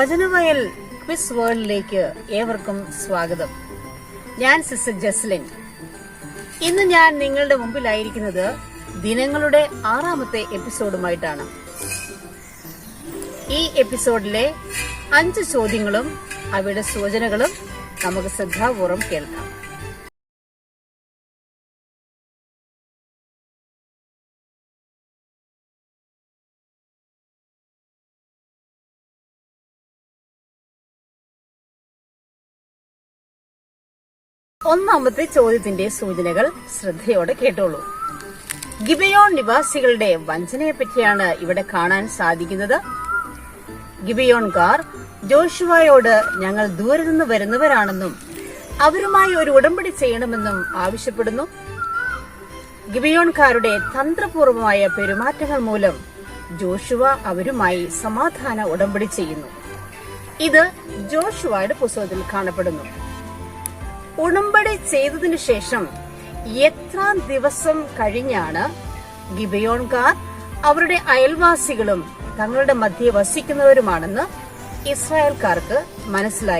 Vachanavayal quiz വേൾഡിലേക്ക് ഏവർക്കും സ്വാഗതം. ഞാൻ സിസ്റ്റർ ജസ്ലിൻ. ഇന്ന് ഞാൻ നിങ്ങളുടെ മുമ്പിലായിരിക്കുന്നത് ദിനങ്ങളുടെ ആറാമത്തെ എപ്പിസോഡുമായിട്ടാണ്. ഈ എപ്പിസോഡിലെ അഞ്ച് ചോദ്യങ്ങളും അവയുടെ സൂചനകളും നമുക്ക് ശ്രദ്ധാപൂർവം കേൾക്കാം. ഒന്നാമത്തെ ചോദ്യത്തിന്റെ സൂചനകൾ ശ്രദ്ധയോടെ കേട്ടോളൂ. ഗിബയോൺ നിവാസികളുടെ വഞ്ചനയെ പറ്റിയാണ് ഇവിടെ കാണാൻ സാധിക്കുന്നത്. ഗിബയോൺകാർ ജോഷുവായോട് ഞങ്ങൾ ദൂരെ നിന്ന് വരുന്നവരാണെന്നും അവരുമായി ഒരു ഉടമ്പടി ചെയ്യണമെന്നും ആവശ്യപ്പെടുന്നു. ഗിബയോൺകാരുടെ തന്ത്രപൂർവമായ പെരുമാറ്റങ്ങൾ മൂലം ജോഷുവ അവരുമായി സമാധാന ഉടമ്പടി ചെയ്യുന്നു. ഇത് ജോഷുവയുടെ പുസ്തകത്തിൽ കാണപ്പെടുന്നു. ഉടമ്പടി ചെയ്തതിനു ശേഷം എത്ര ദിവസം കഴിഞ്ഞാണ് ഗിബയോൺകാർ അവരുടെ അയൽവാസികളും തങ്ങളുടെ മധ്യെ വസിക്കുന്നവരുമാണെന്ന് ഇസ്രായേൽക്കാർക്ക് മനസ്സിലായി.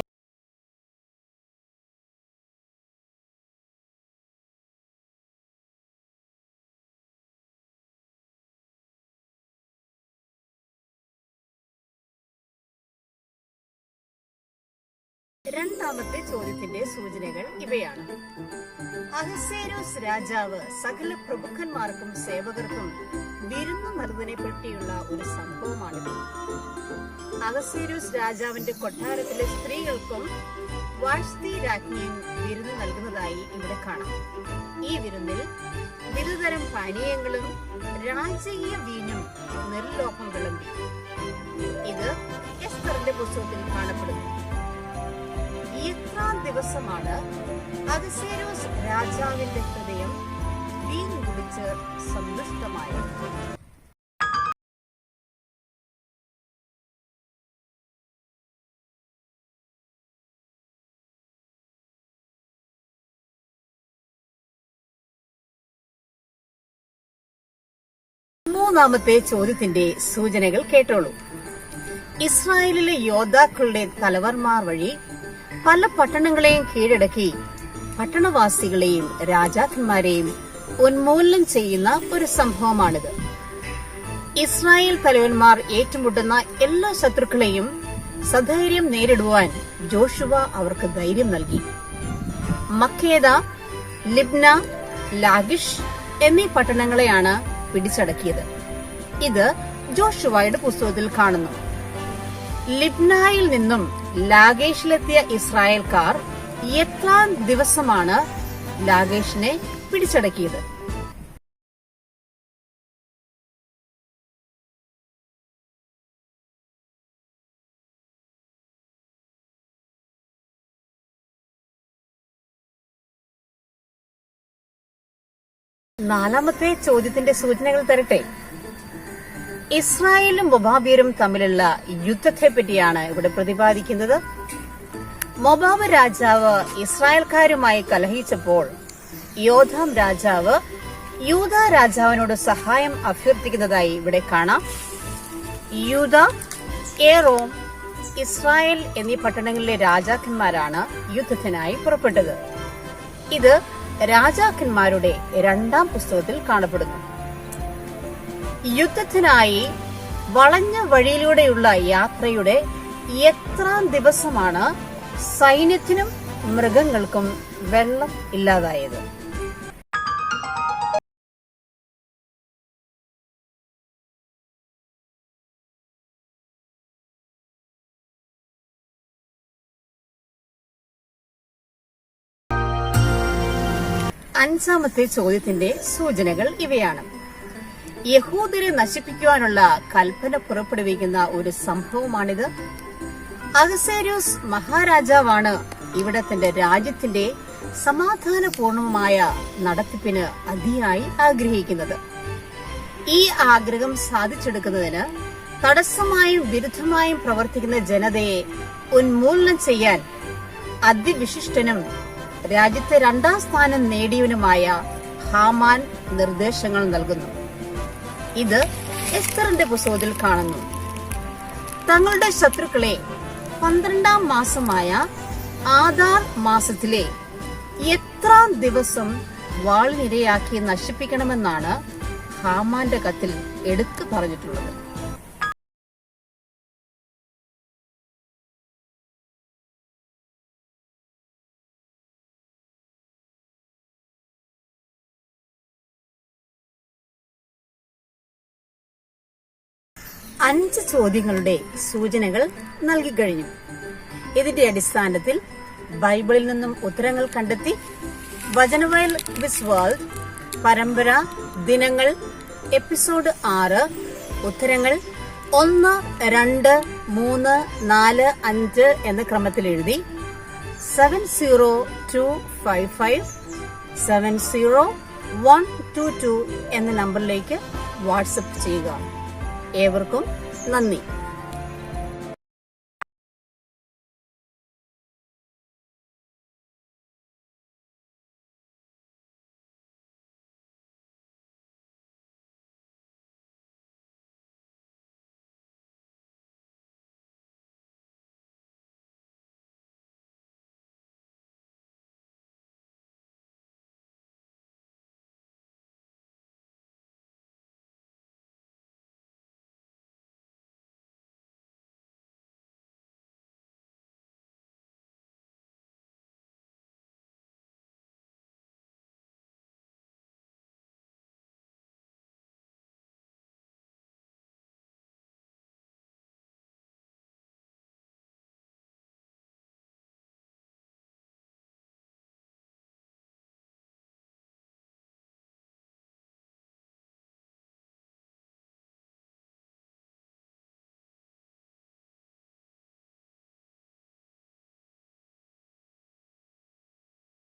രണ്ടാമത്തെ ചോദ്യത്തിന്റെ സൂചനകൾ ഇവയാണ്. അഹസേരോസ് രാജാവ് സകല പ്രമുഖന്മാർക്കും സേവകർക്കും വിരുന്നു നൽകുന്നതിനെ പറ്റിയുള്ള ഒരു സംഭവമാണ് അഹസേരോസ് രാജാവിന്റെ കൊട്ടാരത്തിലെ സ്ത്രീകൾക്കും വാഷ്തി രാജ്ഞിയും വിരുന്ന് നൽകുന്നതായി ഇവിടെ കാണാം. ഈ വിരുന്നിൽ വിവിധതരം പാനീയങ്ങളും രാജകീയ വീഞ്ഞും നിർലോഹങ്ങളും ഇത് എസ്തറിന്റെ പുസ്തകത്തിൽ കാണപ്പെടുന്നു. എത്രാം ദിവസമാണ് അഗസേരോസ് രാജാവിന്റെ ഹൃദയം വീഞ്ഞു കുടിച്ച് സന്തുഷ്ടമായത്. മൂന്നാമത്തെ ചോദ്യത്തിന്റെ സൂചനകൾ കേട്ടോളൂ. ഇസ്രായേലിലെ യോദ്ധാക്കളുടെ തലവർമാർ വഴി പല പട്ടണങ്ങളെയും കീഴടക്കി പട്ടണവാസികളെയും രാജാക്കന്മാരെയും ഉന്മൂലനം ചെയ്യുന്ന ഒരു സംഭവമാണിത്. ഇസ്രായേൽ തലവന്മാർ ഏറ്റുമുട്ടുന്ന എല്ലാ ശത്രുക്കളെയും സധൈര്യം നേരിടുവാൻ ജോഷുവ അവർക്ക് ധൈര്യം നൽകി. മക്കേദ ലിബ്ന ലാഗിഷ് എന്നീ പട്ടണങ്ങളെയാണ് പിടിച്ചടക്കിയത്. ഇത് ജോഷുവയുടെ പുസ്തകത്തിൽ കാണുന്നു. ലിബ്നായിൽ നിന്നും ലാഗേഷിലെത്തിയ ഇസ്രായേൽക്കാർ എത്ര ദിവസമാണ് ലാഗേഷിനെ പിടിച്ചടക്കിയത്? നാലാമത്തെ ചോദ്യത്തിന്റെ സൂചനകൾ തരട്ടെ. ഇസ്രായേലും മൊബാബിയരും തമ്മിലുള്ള യുദ്ധത്തെ പറ്റിയാണ് ഇവിടെ പ്രതിപാദിക്കുന്നത്. മൊബാബ് രാജാവ് ഇസ്രായേൽക്കാരുമായി കലഹിച്ചപ്പോൾ യോധാം രാജാവ് യൂത രാജാവിനോട് സഹായം അഭ്യർത്ഥിക്കുന്നതായി ഇവിടെ കാണാം. യൂത ഏറോം ഇസ്രായേൽ എന്നീ പട്ടണങ്ങളിലെ രാജാക്കന്മാരാണ് യുദ്ധത്തിനായി പുറപ്പെട്ടത്. ഇത് രാജാക്കന്മാരുടെ രണ്ടാം പുസ്തകത്തിൽ കാണപ്പെടുന്നു. യുദ്ധത്തിനായി വളഞ്ഞ വഴിയിലൂടെയുള്ള യാത്രയുടെ എത്രാം ദിവസമാണ് സൈന്യത്തിനും മൃഗങ്ങൾക്കും വെള്ളം ഇല്ലാതായത്. അഞ്ചാമത്തെ ചോദ്യത്തിന്റെ സൂചനകൾ ഇവയാണ്. യഹൂദരെ നശിപ്പിക്കുവാനുള്ള കൽപ്പന പുറപ്പെടുവിക്കുന്ന ഒരു സംഭവമാണിത്. അഹസേരൂസ് മഹാരാജാവാണ് ഇവിടത്തിന്റെ രാജ്യത്തിന്റെ സമാധാനപൂർണമായ നടത്തിപ്പിന് അതിയായി ആഗ്രഹിക്കുന്നത്. ഈ ആഗ്രഹം സാധിച്ചെടുക്കുന്നതിന് തടസ്സമായും വിരുദ്ധമായും പ്രവർത്തിക്കുന്ന ജനതയെ ഉന്മൂലനം ചെയ്യാൻ അതിവിശിഷ്ടനും രാജ്യത്തെ രണ്ടാം സ്ഥാനം നേടിയവനുമായ ഹാമാൻ നിർദ്ദേശങ്ങൾ നൽകുന്നു. ഇത് എസ്തറിന്റെ പുസ്തകത്തിൽ കാണുന്നു. തങ്ങളുടെ ശത്രുക്കളെ പന്ത്രണ്ടാം മാസമായ ആധാർ മാസത്തിലെ എത്ര ദിവസം വാളിനിരയാക്കി നശിപ്പിക്കണമെന്നാണ് ഹാമാന്റെ കത്തിൽ എടുത്തു പറഞ്ഞിട്ടുള്ളത്. അഞ്ച് ചോദ്യങ്ങളുടെ സൂചനകൾ നൽകിക്കഴിഞ്ഞു ഇതിന്റെ അടിസ്ഥാനത്തിൽ ബൈബിളിൽ നിന്നും ഉത്തരങ്ങൾ കണ്ടെത്തി വചനവയൽ വിസ് വേൾഡ് പരമ്പര ദിനങ്ങൾ എപ്പിസോഡ് ആറ് ഉത്തരങ്ങൾ ഒന്ന് രണ്ട് മൂന്ന് നാല് അഞ്ച് എന്ന ക്രമത്തിൽ എഴുതി seven zero two five five seven zero one two two എന്ന നമ്പറിലേക്ക് വാട്സപ്പ് ചെയ്യുക. ഏവർക്കും നന്ദി.